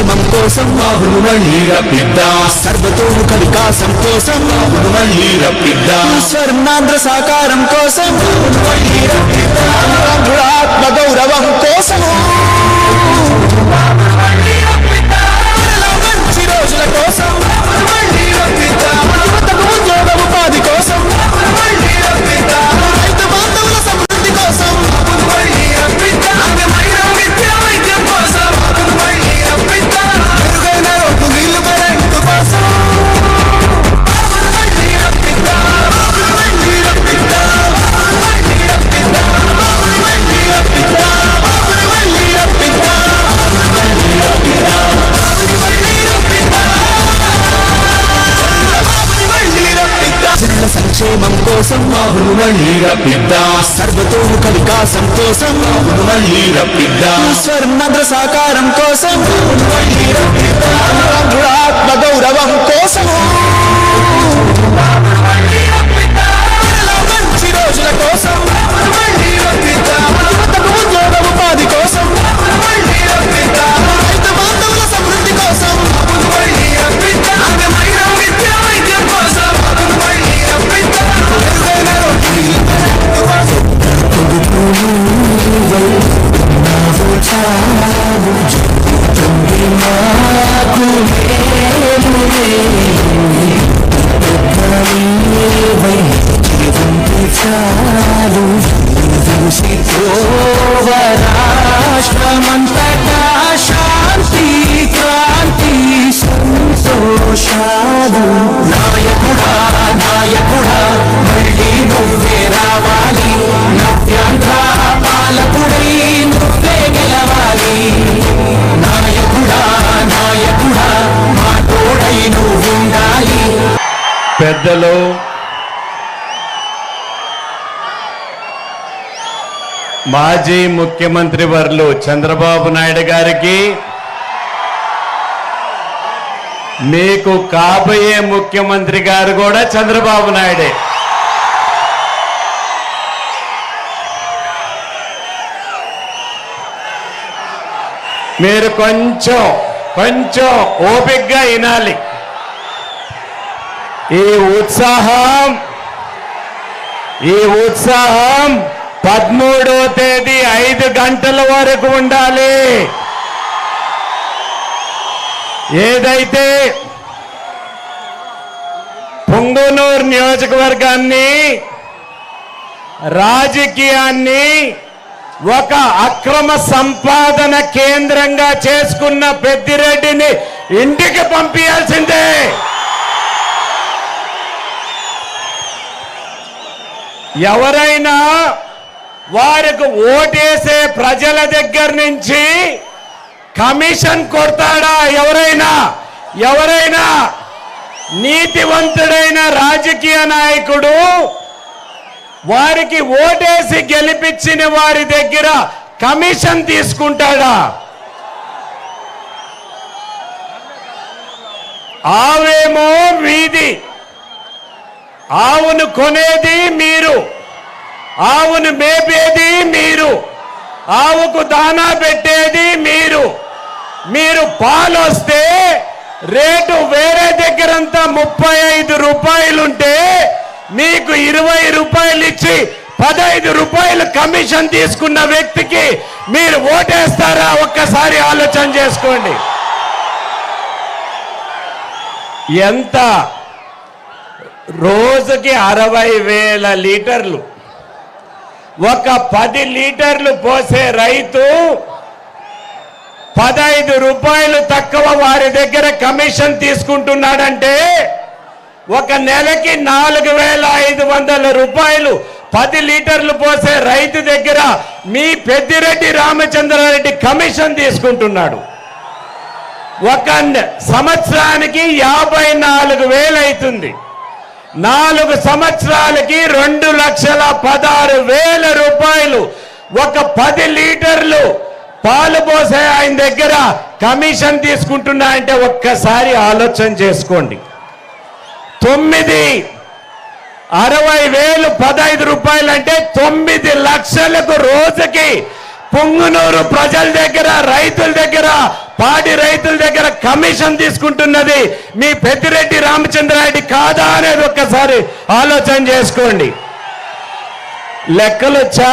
కోసం మళ్ళీ రప్పిద్దా. సర్వతోముఖ వికాసం కోసం స్వర్ణాంధ్ర సాకారం కోసం ఆత్మ గౌరవం కోసం రప్పిద్దా సర్వతోముఖ వికాసం కోసం. మళ్ళీ రప్పిద్దా స్వర్ణాంధ్ర సాకారం కోసం. ఆంధ్రుల ఆత్మ గౌరవం కోసం. రాష్ట్రమంతటా శాంతి క్రాంతి సంతోషాలు నాయకుడా నాయకుడా మళ్ళీ నువ్వే రావాలి నవ్యాంధ్ర పాలకుడై నువ్వే గెలవాలి నాయకుడా నాయకుడా మా తోడై నువ్వుండాలి పెద్దలో మాజీ ముఖ్యమంత్రి వర్లు చంద్రబాబు నాయుడు గారికి మీకు కాబోయే ముఖ్యమంత్రి గారు కూడా చంద్రబాబు నాయుడే. మీరు కొంచెం కొంచెం ఓపిగ్గా వినాలి. ఈ ఉత్సాహం ఈ ఉత్సాహం పదమూడో తేదీ ఐదు గంటల వరకు ఉండాలి. ఏదైతే పొంగునూరు నియోజకవర్గాన్ని రాజకీయాన్ని ఒక అక్రమ సంపాదన కేంద్రంగా చేసుకున్న పెద్దిరెడ్డిని ఇంటికి పంపించాల్సిందే ఎవరైనా వారికి ఓటేసే ప్రజల దగ్గర నుంచి కమిషన్ కొడతాడా ఎవరైనా? ఎవరైనా? నీతివంతుడైన రాజకీయ నాయకుడు వారికి ఓటేసి గెలిపించిన వారి దగ్గర కమిషన్ తీసుకుంటాడా? ఆవేమో వీధి. ఆవును కొనేది మీరు. ఆవును మేపేది మీరు. ఆవుకు దానా పెట్టేది మీరు. మీరు పాలు వస్తే రేటు వేరే దగ్గరంతా ముప్పై ఐదు రూపాయలుంటే మీకు ఇరవై రూపాయలు ఇచ్చి పదహైదు రూపాయలు కమిషన్ తీసుకున్న వ్యక్తికి మీరు ఓటేస్తారా? ఒక్కసారి ఆలోచన చేసుకోండి. ఎంత? రోజుకి అరవై వేల లీటర్లు. ఒక పది లీటర్లు పోసే రైతు పదైదు రూపాయలు తక్కువ వారి దగ్గర కమిషన్ తీసుకుంటున్నాడంటే ఒక నెలకి నాలుగు వేల ఐదు వందల రూపాయలు పది లీటర్లు పోసే రైతు దగ్గర మీ పెద్దిరెడ్డి రామచంద్రారెడ్డి కమిషన్ తీసుకుంటున్నాడు. ఒక సంవత్సరానికి యాభై నాలుగు వేలు అవుతుంది. నాలుగు సంవత్సరాలకి రెండు లక్షల పదహారు వేల రూపాయలు. ఒక పది లీటర్లు పాలు పోసే ఆయన దగ్గర కమిషన్ తీసుకుంటున్నా అంటే ఒక్కసారి ఆలోచన చేసుకోండి. తొమ్మిది అరవై వేలు పదహైదు రూపాయలు అంటే తొమ్మిది లక్షలకు రోజుకి పుంగునూరు ప్రజల దగ్గర రైతుల దగ్గర పాడి రైతుల దగ్గర కమిషన్ తీసుకుంటున్నది. మీ పెద్దిరెడ్డి రామచంద్రారెడ్డి కాదా అనేది ఒక్కసారి ఆలోచన చేసుకోండి. లెక్కలు వచ్చా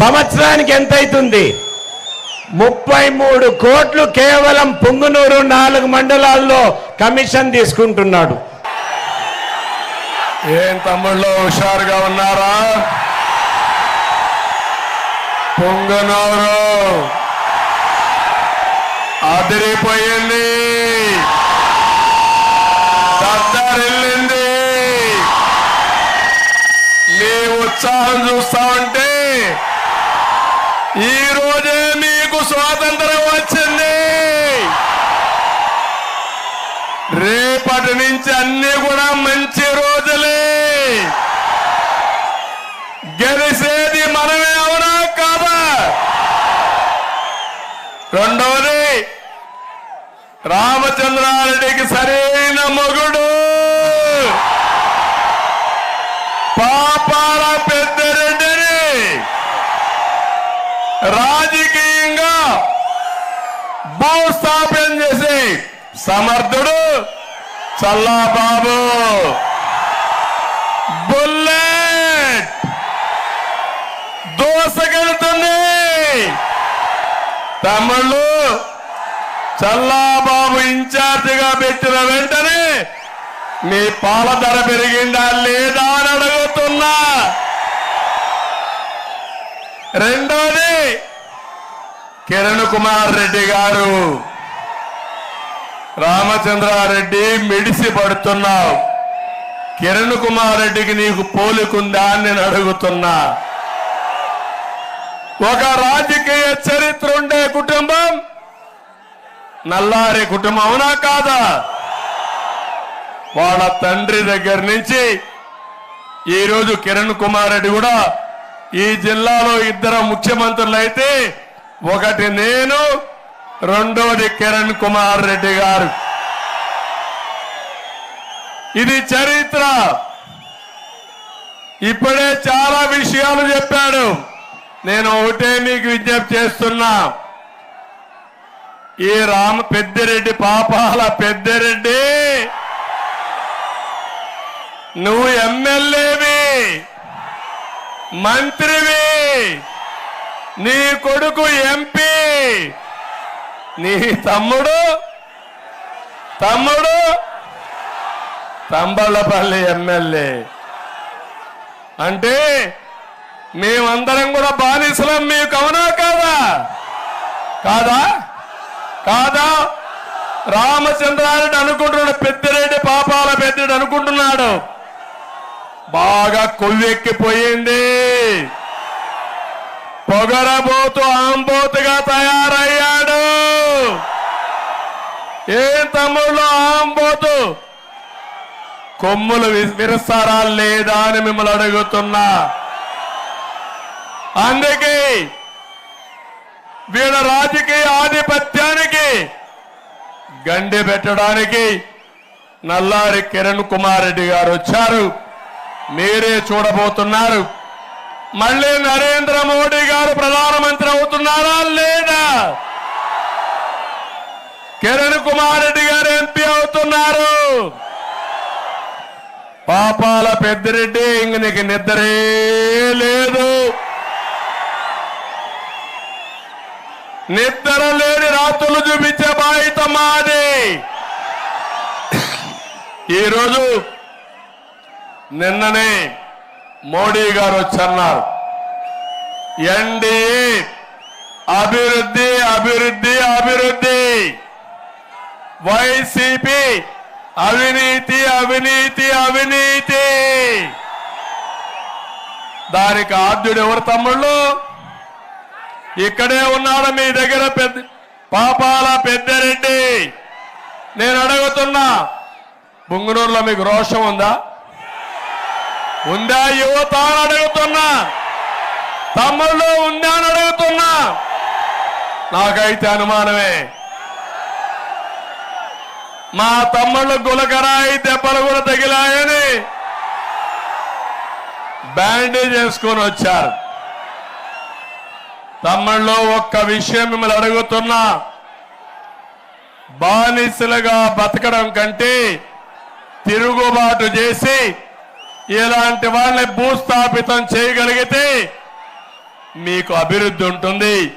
సంవత్సరానికి ఎంత అవుతుంది ముప్పై మూడు కోట్లు కేవలం పుంగునూరు నాలుగు మండలాల్లో కమిషన్ తీసుకుంటున్నాడు. ఏం తమ్ముళ్ళు హుషారుగా ఉన్నారా? పొంగనూరు అదిరిపోయింది. దద్దరిల్లింది మీ ఉత్సాహం చూస్తా ఉంటే ఈ రోజే మీకు స్వాతంత్రం వచ్చింది. రేపటి నుంచి అన్ని కూడా మంచి రోజులే. గెలిసే మనమే అవునా కాదా రెండోది రామచంద్రారెడ్డికి సరైన మొగుడు. పాపాల పెద్దరెడ్డిని రాజకీయంగా భూస్థాపన చేసి సమర్థుడు చల్లాబాబు. బుల్లెట్. దోసగలుతుంది తమ్ముళ్ళు చల్లాబాబు ఇన్ఛార్జిగా పెట్టిన వెంటనే మీ పాల ధర పెరిగిందా లేదా అని అడుగుతున్నా. రెండోది కిరణ్ కుమార్ రెడ్డి గారు రామచంద్రారెడ్డి మిడిసి పడుతున్నావు. కిరణ్ కుమార్ రెడ్డికి నీకు పోలికుందా అని నేను అడుగుతున్నా. ఒక రాజకీయ చరిత్ర ఉండే కుటుంబం నల్లారి కుటుంబం అవునా కాదా? వాళ్ళ తండ్రి దగ్గర నుంచి ఈరోజు కిరణ్ కుమార్ రెడ్డి కూడా ఈ జిల్లాలో ఇద్దరు ముఖ్యమంత్రులు అయితే ఒకటి నేను రెండోది కిరణ్ కుమార్ రెడ్డి గారు. ఇది చరిత్ర. ఇప్పుడే చాలా విషయాలు చెప్పాడు. నేను ఒకటే మీకు విజ్ఞప్తి చేస్తున్నా. ఈ రామ పెద్దిరెడ్డి పాపాల పెద్దిరెడ్డి. నువ్వు ఎమ్మెల్యేవి మంత్రివి నీ కొడుకు ఎంపీ నీ తమ్ముడు తమ్ముడు తంబళ్ళపల్లి ఎమ్మెల్యే. అంటే మేమందరం కూడా బానిసలం మీకు అవునా కాదా? కాదా? కాదా? రామచంద్రారెడ్డి అనుకుంటున్నాడు పెద్దిరెడ్డి పాపాల పెద్దిరెడ్డి అనుకుంటున్నాడు. బాగా కొవ్వెక్కిపోయింది. పొగరబోతు ఆంబోతుగా తయారయ్యాడు. ఏం తమ్ముళ్ళు ఆంబోతు? కొమ్ములు వి- విరుస్తారా లేదా అని మిమ్మల్ని అడుగుతున్నా. అందుకే వీళ్ళ రాజకీయ ఆధిపత్యానికి గండి పెట్టడానికి నల్లారి కిరణ్ కుమార్ రెడ్డి గారు వచ్చారు. మీరే చూడబోతున్నారు. మళ్ళీ నరేంద్ర మోడీ గారు ప్రధానమంత్రి అవుతున్నారా లేదా? కిరణ్ కుమార్ రెడ్డి గారు ఎంపీ అవుతున్నారు. పాపాల పెద్దిరెడ్డి ఇంక నీకు నిద్రే లేదు. నిద్ర లేని రాత్రులు చూపించే బాధ్యత మాది. ఈరోజు నిన్ననే మోడీ గారు వచ్చన్నారు. ఎన్డీఏ అభివృద్ధి అభివృద్ధి అభివృద్ధి. వైసీపీ అవినీతి అవినీతి అవినీతి. దానికి ఆద్యుడు ఎవరు తమ్ముళ్ళు? ఇక్కడే ఉన్నాడు మీ దగ్గర పెద్ద పాపాల పెద్దరెడ్డి. నేను అడుగుతున్నా బుంగునూరులో మీకు రోషం ఉందా? ఉందా యువత అని అడుగుతున్నా. తమ్ముళ్ళు ఉందా అని అడుగుతున్నా. నాకైతే అనుమానమే. మా తమ్ముళ్ళు గులకరాయి దెబ్బలు కూడా తగిలాయని బ్యాండేజ్ వేసుకొని వచ్చారు. తమ్ముళ్ళు ఒక్క విషయం మిమ్మల్ని అడుగుతున్నా. బానిసలుగా బతకడం కంటే తిరుగుబాటు చేసి ఇలాంటి వాళ్ళని భూస్థాపితం చేయగలిగితే మీకు అభివృద్ధి ఉంటుంది.